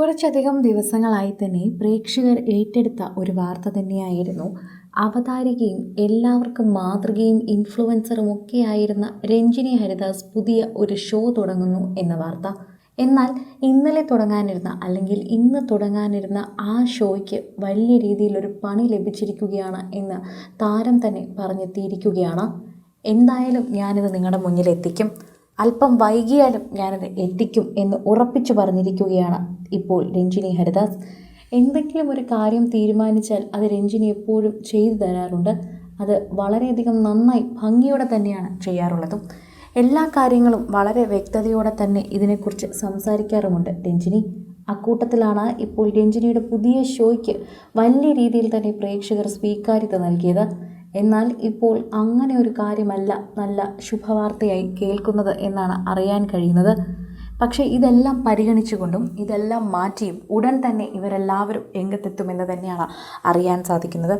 കുറച്ചധികം ദിവസങ്ങളായി തന്നെ പ്രേക്ഷകർ ഏറ്റെടുത്ത ഒരു വാർത്ത തന്നെയായിരുന്നു. അവതാരികയും എല്ലാവർക്കും മാതൃകയും ഇൻഫ്ലുവൻസറും ഒക്കെയായിരുന്ന രഞ്ജിനി ഹരിദാസ് പുതിയ ഒരു ഷോ തുടങ്ങുന്നു എന്ന വാർത്ത. എന്നാൽ ഇന്നലെ തുടങ്ങാനിരുന്ന അല്ലെങ്കിൽ ഇന്ന് തുടങ്ങാനിരുന്ന ആ ഷോയ്ക്ക് വലിയ രീതിയിലൊരു പണി ലഭിച്ചിരിക്കുകയാണ് എന്ന് താരം തന്നെ പറഞ്ഞെത്തിയിരിക്കുകയാണ്. എന്തായാലും ഞാനിത് നിങ്ങളുടെ മുന്നിൽ എത്തിക്കും അല്പം വൈകിയാലും ഞാനത് എത്തിക്കും എന്ന് ഉറപ്പിച്ചു പറഞ്ഞിരിക്കുകയാണ് ഇപ്പോൾ രഞ്ജിനി ഹരിദാസ്. എന്തെങ്കിലും ഒരു കാര്യം തീരുമാനിച്ചാൽ അത് രഞ്ജിനി എപ്പോഴും ചെയ്തു തരാറുണ്ട്. അത് വളരെയധികം നന്നായി ഭംഗിയോടെ തന്നെയാണ് ചെയ്യാറുള്ളതും. എല്ലാ കാര്യങ്ങളും വളരെ വ്യക്തതയോടെ തന്നെ ഇതിനെക്കുറിച്ച് സംസാരിക്കാറുമുണ്ട് രഞ്ജിനി. അക്കൂട്ടത്തിലാണ് ഇപ്പോൾ രഞ്ജിനിയുടെ പുതിയ ഷോയ്ക്ക് വലിയ രീതിയിൽ തന്നെ പ്രേക്ഷകർ സ്വീകാര്യത നൽകിയത്. എന്നാൽ ഇപ്പോൾ അങ്ങനെ ഒരു കാര്യമല്ല നല്ല ശുഭവാർത്തയായി കേൾക്കുന്നത് എന്നാണ് അറിയാൻ കഴിയുന്നത്. പക്ഷേ ഇതെല്ലാം പരിഗണിച്ചുകൊണ്ടും ഇതെല്ലാം മാറ്റിയും ഉടൻ തന്നെ ഇവരെല്ലാവരും രംഗത്തെത്തുമെന്ന് തന്നെയാണ് അറിയാൻ സാധിക്കുന്നത്.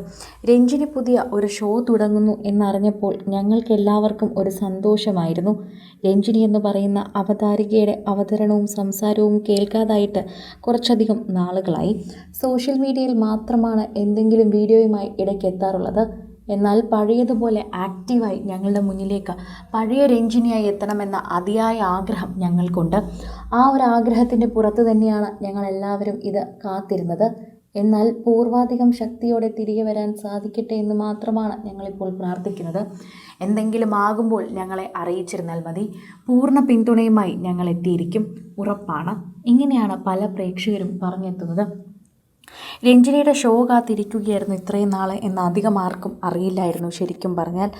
രഞ്ജിനി പുതിയ ഒരു ഷോ തുടങ്ങുന്നു എന്നറിഞ്ഞപ്പോൾ ഞങ്ങൾക്ക് എല്ലാവർക്കും ഒരു സന്തോഷമായിരുന്നു. രഞ്ജിനി എന്ന് പറയുന്ന അവതാരികയുടെ അവതരണവും സംസാരവും കേൾക്കാതായിട്ട് കുറച്ചധികം നാളുകളായി. സോഷ്യൽ മീഡിയയിൽ മാത്രമാണ് എന്തെങ്കിലും വീഡിയോയുമായി ഇടയ്ക്ക് എത്താറുള്ളത് എന്നാൽ പഴയതുപോലെ ആക്റ്റീവായി ഞങ്ങളുടെ മുന്നിലേക്ക് പഴയ രഞ്ജിനിയായി എത്തണമെന്ന അതിയായ ആഗ്രഹം ഞങ്ങൾക്കുണ്ട്. ആ ഒരു ആഗ്രഹത്തിന്റെ പുറത്ത് തന്നെയാണ് ഞങ്ങൾ എല്ലാവരും ഇത് കാത്തിരുന്നത്. എന്നാൽ പൂർവാധികം ശക്തിയോടെ തിരികെ വരാൻ സാധിക്കട്ടെ എന്ന് മാത്രമാണ് ഞങ്ങളിപ്പോൾ പ്രാർത്ഥിക്കുന്നത്. എന്തെങ്കിലും ആകുമ്പോൾ ഞങ്ങളെ അറിയിച്ചിരുന്നാൽ മതി. പൂർണ പിന്തുണയുമായി ഞങ്ങൾ എത്തിയിരിക്കും. ഉറപ്പാണ്. ഇങ്ങനെയാണ് പല പ്രേക്ഷകരും പറഞ്ഞെത്തുന്നത്. രഞ്ജിനിയുടെ ഷോ കാത്തിരിക്കുകയായിരുന്നു ഇത്രയും നാൾ എന്ന് അധികം ആർക്കും അറിയില്ലായിരുന്നു ശരിക്കും പറഞ്ഞാൽ.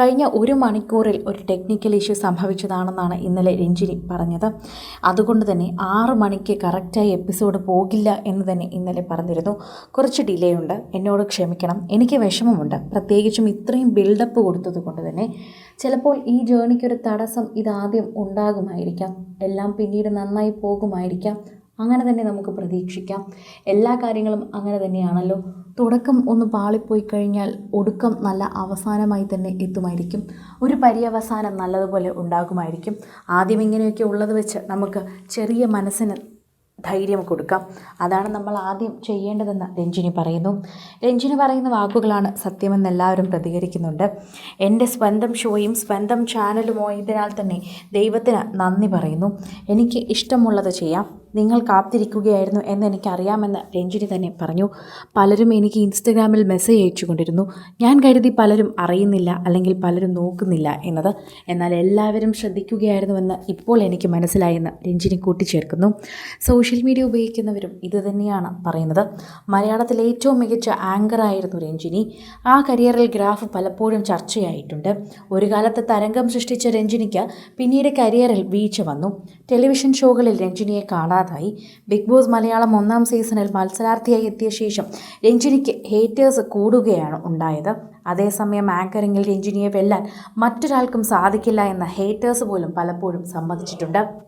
കഴിഞ്ഞ ഒരു മണിക്കൂറിൽ ഒരു ടെക്നിക്കൽ ഇഷ്യൂ സംഭവിച്ചതാണെന്നാണ് ഇന്നലെ രഞ്ജിനി പറഞ്ഞത്. അതുകൊണ്ട് തന്നെ ആറ് മണിക്ക് കറക്റ്റായി എപ്പിസോഡ് പോകില്ല എന്ന് തന്നെ ഇന്നലെ പറഞ്ഞിരുന്നു. കുറച്ച് ഡിലേ ഉണ്ട്. എന്നോട് ക്ഷമിക്കണം. എനിക്ക് വിഷമമുണ്ട്. പ്രത്യേകിച്ചും ഇത്രയും ബിൽഡപ്പ് കൊടുത്തത് കൊണ്ട് തന്നെ. ചിലപ്പോൾ ഈ ജേണിക്കൊരു തടസ്സം ഇതാദ്യം ഉണ്ടാകുമായിരിക്കാം. എല്ലാം പിന്നീട് നന്നായി പോകുമായിരിക്കാം. അങ്ങനെ തന്നെ നമുക്ക് പ്രതീക്ഷിക്കാം. എല്ലാ കാര്യങ്ങളും അങ്ങനെ തന്നെയാണല്ലോ. തുടക്കം ഒന്ന് പാളിപ്പോയി കഴിഞ്ഞാൽ ഒടുക്കം നല്ല അവസാനമായി തന്നെ എത്തുമായിരിക്കും. ഒരു പര്യവസാനം നല്ലതുപോലെ ഉണ്ടാകുമായിരിക്കും. ആദ്യം ഇങ്ങനെയൊക്കെ ഉള്ളത് വെച്ച് നമുക്ക് ചെറിയ മനസ്സിന് ധൈര്യം കൊടുക്കാം. അതാണ് നമ്മൾ ആദ്യം ചെയ്യേണ്ടതെന്ന് രഞ്ജിനി പറയുന്നു. രഞ്ജിനി പറയുന്ന വാക്കുകളാണ് സത്യമെന്ന് എല്ലാവരും പ്രതികരിക്കുന്നുണ്ട്. എന്റെ സ്വന്തം ഷോയും സ്വന്തം ചാനലും ആയതിനാൽ തന്നെ ദൈവത്തിന് നന്ദി പറയുന്നു. എനിക്ക് ഇഷ്ടമുള്ളത് ചെയ്യാം. നിങ്ങൾ കാത്തിരിക്കുകയായിരുന്നു എന്ന് എനിക്കറിയാമെന്ന് രഞ്ജിനി തന്നെ പറഞ്ഞു. പലരും എനിക്ക് ഇൻസ്റ്റഗ്രാമിൽ മെസ്സേജ് അയച്ചു കൊണ്ടിരുന്നു ഞാൻ കരുതി പലരും അറിയുന്നില്ല അല്ലെങ്കിൽ പലരും നോക്കുന്നില്ല എന്നത്. എന്നാൽ എല്ലാവരും ശ്രദ്ധിക്കുകയായിരുന്നുവെന്ന് ഇപ്പോൾ എനിക്ക് മനസ്സിലായെന്ന് രഞ്ജിനി കൂട്ടിച്ചേർക്കുന്നു. സോഷ്യൽ മീഡിയ ഉപയോഗിക്കുന്നവരും ഇത് തന്നെയാണ് പറയുന്നത്. മലയാളത്തിലെ ഏറ്റവും മികച്ച ആങ്കറായിരുന്നു രഞ്ജിനി. ആ കരിയറിൽ ഗ്രാഫ് പലപ്പോഴും ചർച്ചയായിട്ടുണ്ട്. ഒരു കാലത്ത് തരംഗം സൃഷ്ടിച്ച രഞ്ജിനിക്ക് പിന്നീട് കരിയറിൽ വീഴ്ച വന്നു. ടെലിവിഷൻ ഷോകളിൽ രഞ്ജിനിയെ കാണാതായി. ബിഗ് ബോസ് മലയാളം ഒന്നാം സീസണിൽ മത്സരാർത്ഥിയായി എത്തിയ ശേഷം രഞ്ജിനിക്ക് ഹേറ്റേഴ്സ് കൂടുകയാണ് ഉണ്ടായത്. അതേസമയം ആങ്കറിങ്ങിൽ രഞ്ജിനിയെ വെല്ലാൻ മറ്റൊരാൾക്കും സാധിക്കില്ല എന്ന ഹേറ്റേഴ്സ് പോലും പലപ്പോഴും സമ്മതിച്ചിട്ടുണ്ട്.